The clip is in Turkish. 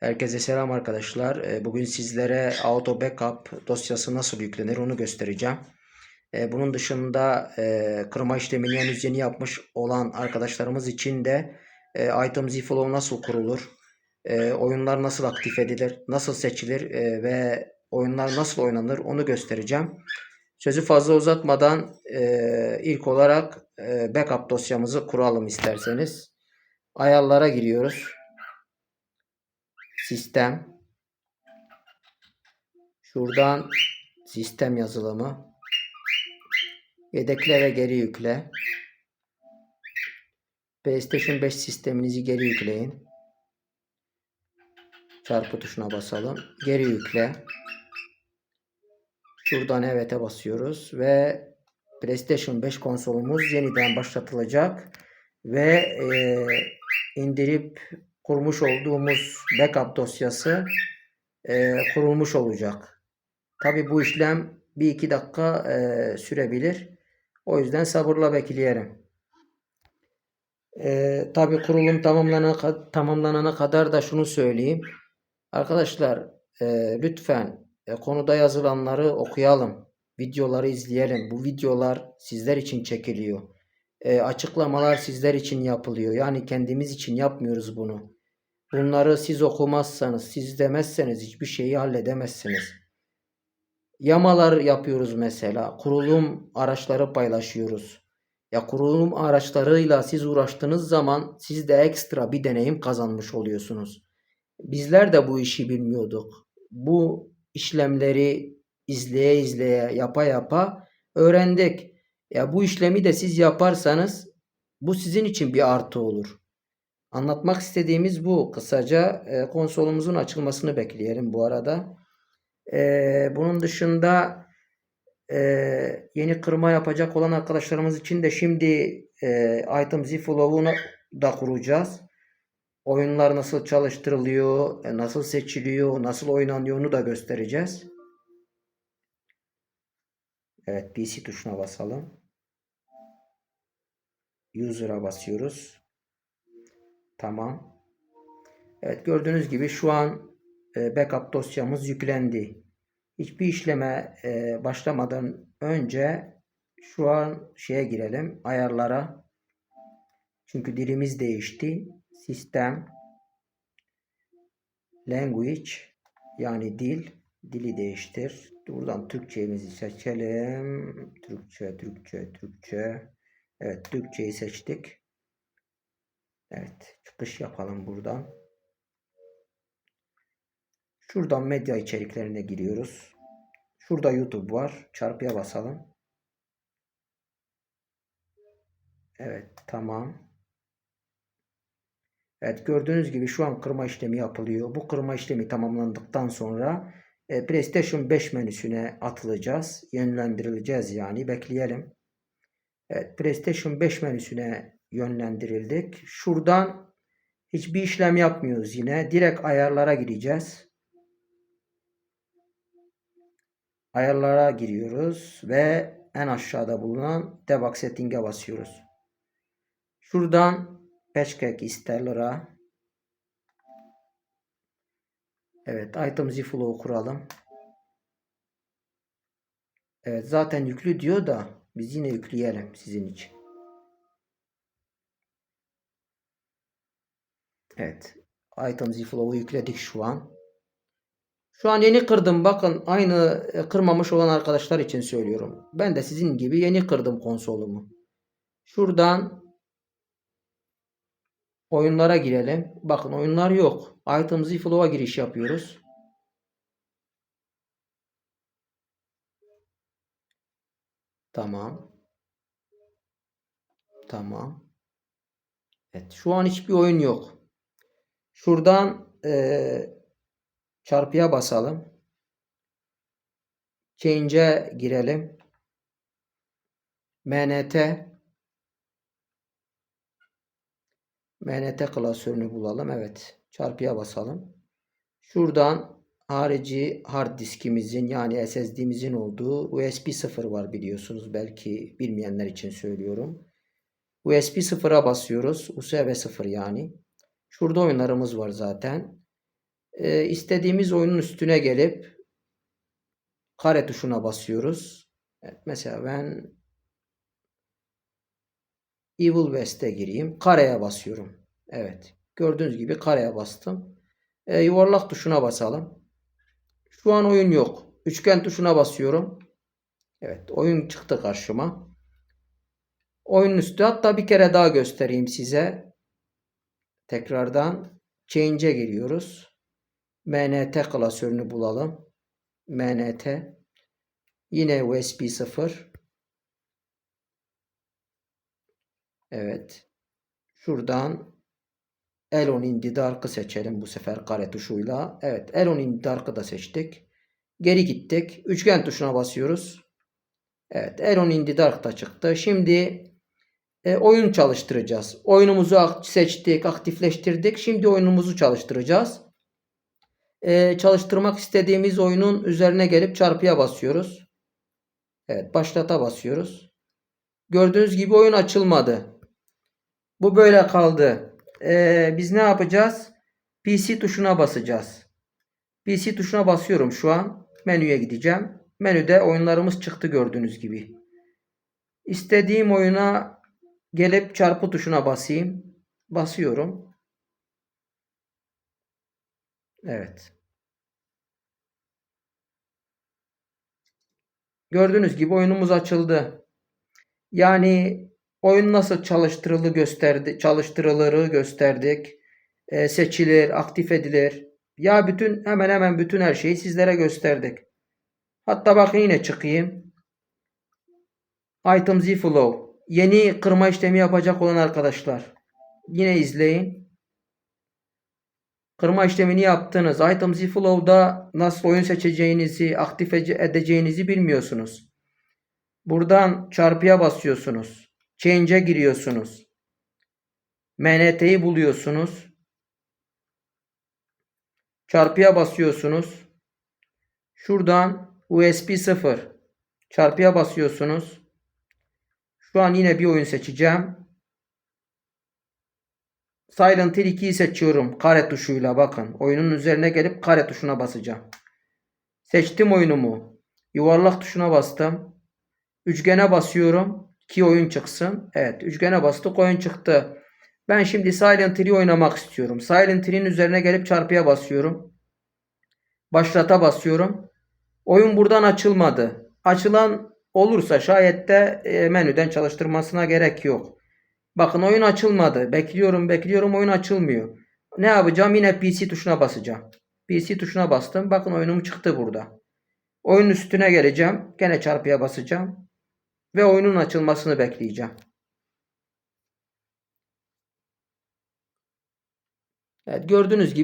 Herkese selam arkadaşlar. Ee, Bugün sizlere Auto Backup dosyası nasıl yüklenir onu göstereceğim. Ee, Bunun dışında e, kırma işlemini henüz yeni yapmış olan arkadaşlarımız için de e, Item Z-Flow nasıl kurulur, e, oyunlar nasıl aktif edilir, nasıl seçilir ve oyunlar nasıl oynanır onu göstereceğim. Sözü fazla uzatmadan ilk olarak backup dosyamızı kuralım isterseniz. Ayarlara giriyoruz. Sistem. Şuradan sistem yazılımı. Yedekle ve geri yükle. PlayStation 5 sisteminizi geri yükleyin. Çarpı tuşuna basalım. Geri yükle. Şuradan evet'e basıyoruz ve PlayStation 5 konsolumuz yeniden başlatılacak ve e, indirip kurmuş olduğumuz backup dosyası e, kurulmuş olacak. Tabi bu işlem bir iki dakika e, sürebilir. O yüzden sabırla bekleyelim. E, Tabi kurulum tamamlanana, tamamlanana kadar da şunu söyleyeyim. Arkadaşlar e, lütfen e, konuda yazılanları okuyalım. Videoları izleyelim. Bu videolar sizler için çekiliyor. E, açıklamalar sizler için yapılıyor. Yani kendimiz için yapmıyoruz bunu. Bunları siz okumazsanız, siz demezseniz hiçbir şeyi halledemezsiniz. Yamalar yapıyoruz mesela. Kurulum araçları paylaşıyoruz. Ya kurulum araçlarıyla siz uğraştığınız zaman siz de ekstra bir deneyim kazanmış oluyorsunuz. Bizler de bu işi bilmiyorduk. Bu işlemleri izleye izleye, yapa yapa öğrendik. Ya bu işlemi de siz yaparsanız bu sizin için bir artı olur. Anlatmak istediğimiz bu. Kısaca e, konsolumuzun açılmasını bekleyelim bu arada. E, bunun dışında e, yeni kırma yapacak olan arkadaşlarımız için de şimdi e, Item Z Flow'unu da kuracağız. Oyunlar nasıl çalıştırılıyor, e, nasıl seçiliyor, nasıl oynanıyor onu da göstereceğiz. Evet PC tuşuna basalım. User'a basıyoruz. Tamam. Evet gördüğünüz gibi şu an e, backup dosyamız yüklendi. Hiçbir işleme e, başlamadan önce şu an şeye girelim ayarlara. Çünkü dilimiz değişti. Sistem language yani dil dili değiştir. Buradan Türkçemizi seçelim. Türkçe, Türkçe, Türkçe. Evet Türkçeyi seçtik. Evet çıkış yapalım buradan. Şuradan medya içeriklerine giriyoruz. Şurada YouTube var. Çarpıya basalım. Evet tamam. Evet gördüğünüz gibi şu an kırma işlemi yapılıyor. Bu kırma işlemi tamamlandıktan sonra e, PlayStation 5 menüsüne atılacağız. Yönlendirileceğiz yani. Bekleyelim. Evet PlayStation 5 menüsüne yönlendirildik. Şuradan hiçbir işlem yapmıyoruz yine. Direkt ayarlara gireceğiz. Ayarlara giriyoruz ve en aşağıda bulunan debug setting'e basıyoruz. Şuradan patchcake isterlere Evet item zflow kuralım. Evet zaten yüklü diyor da biz yine yükleyelim sizin için. Evet. Item zflow'u yükledik şu an. Şu an yeni kırdım. Bakın aynı e, kırmamış olan arkadaşlar için söylüyorum. Ben de sizin gibi yeni kırdım konsolumu. Şuradan oyunlara girelim. Bakın oyunlar yok. Item zflow'a giriş yapıyoruz. Tamam. Tamam. Evet. Şu an hiçbir oyun yok. Şuradan e, çarpıya basalım. Change'e girelim. MNT MNT klasörünü bulalım. Evet. Çarpıya basalım. Şuradan harici hard diskimizin yani SSD'mizin olduğu USB 0 var biliyorsunuz. Belki bilmeyenler için söylüyorum. USB 0'a basıyoruz. USB 0 yani. Şurada oyunlarımız var zaten. e, istediğimiz oyunun üstüne gelip kare tuşuna basıyoruz. Evet, mesela ben Evil West'e gireyim. Kareye basıyorum. Evet. Gördüğünüz gibi kareye bastım. E, yuvarlak tuşuna basalım. Şu an oyun yok. Üçgen tuşuna basıyorum. Evet. Oyun çıktı karşıma. Oyunun üstü hatta bir kere daha göstereyim size. Tekrardan Change'e giriyoruz. MNT klasörünü bulalım. MNT. Yine USB 0. Evet. Şuradan Elon in the Dark'ı seçelim bu sefer kare tuşuyla. Evet, Elon in the Dark'ı da seçtik. Geri gittik. Üçgen tuşuna basıyoruz. Evet, Elon in the Dark da çıktı. Şimdi e, oyun çalıştıracağız. Oyunumuzu seçtik, aktifleştirdik. Şimdi oyunumuzu çalıştıracağız. E, çalıştırmak istediğimiz oyunun üzerine gelip çarpıya basıyoruz. Evet, başlata basıyoruz. Gördüğünüz gibi oyun açılmadı. Bu böyle kaldı. Ee, biz ne yapacağız? PC tuşuna basacağız. PC tuşuna basıyorum şu an. Menüye gideceğim. Menüde oyunlarımız çıktı gördüğünüz gibi. İstediğim oyuna gelip çarpı tuşuna basayım. Basıyorum. Evet. Gördüğünüz gibi oyunumuz açıldı. Yani oyun nasıl çalıştırılı gösterdi, çalıştırılırı gösterdik. Ee, seçilir, aktif edilir. Ya bütün hemen hemen bütün her şeyi sizlere gösterdik. Hatta bakın yine çıkayım. Item Z Flow. Yeni kırma işlemi yapacak olan arkadaşlar. Yine izleyin. Kırma işlemini yaptınız. Item Z Flow'da nasıl oyun seçeceğinizi, aktif ede- edeceğinizi bilmiyorsunuz. Buradan çarpıya basıyorsunuz. Change'e giriyorsunuz. MNT'yi buluyorsunuz. Çarpıya basıyorsunuz. Şuradan USB 0 çarpıya basıyorsunuz. Şu an yine bir oyun seçeceğim. Silent Hill 2'yi seçiyorum kare tuşuyla bakın. Oyunun üzerine gelip kare tuşuna basacağım. Seçtim oyunumu. Yuvarlak tuşuna bastım. Üçgene basıyorum ki oyun çıksın. Evet üçgene bastık oyun çıktı. Ben şimdi Silent Hill'i oynamak istiyorum. Silent Hill'in üzerine gelip çarpıya basıyorum. Başlata basıyorum. Oyun buradan açılmadı. Açılan olursa şayet de e, menüden çalıştırmasına gerek yok. Bakın oyun açılmadı. Bekliyorum bekliyorum oyun açılmıyor. Ne yapacağım? Yine PC tuşuna basacağım. PC tuşuna bastım. Bakın oyunum çıktı burada. Oyunun üstüne geleceğim. Gene çarpıya basacağım. Ve oyunun açılmasını bekleyeceğim. Evet gördüğünüz gibi